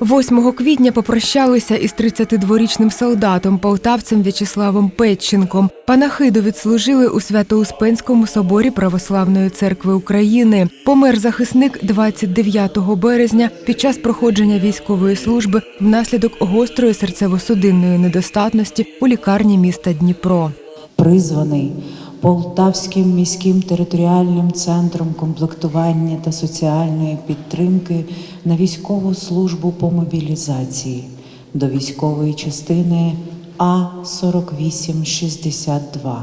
8 квітня попрощалися із 32-річним солдатом полтавцем В'ячеславом Петченком. Панахиду відслужили у Свято-Успенському соборі Православної церкви України. Помер захисник 29 березня під час проходження військової служби внаслідок гострої серцево-судинної недостатності у лікарні міста Дніпро. призваний Полтавським міським територіальним центром комплектування та соціальної підтримки на військову службу по мобілізації до військової частини А4862,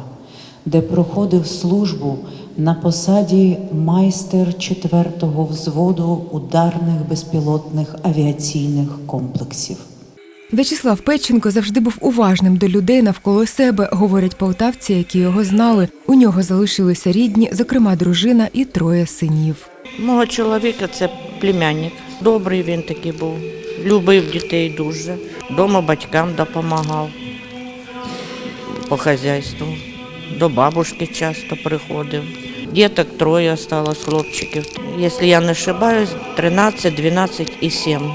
де проходив службу на посаді майстер 4-го взводу ударних безпілотних авіаційних комплексів. В'ячеслав Петченко завжди був уважним до людей навколо себе, говорять полтавці, які його знали. У нього залишилися рідні, зокрема дружина і троє синів. Мого чоловіка це племянник. Добрий він такий був, любив дітей дуже. Дома батькам допомагав по хазяйству. До бабушки часто приходив. Діток троє осталось хлопчиків. Якщо я не ошибаюсь, 13, 12 і 7.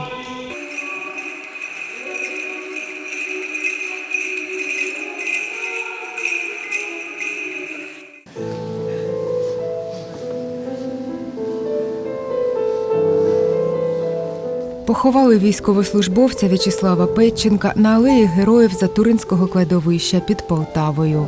Поховали військовослужбовця В'ячеслава Петченка на алеї героїв Затуринського кладовища під Полтавою.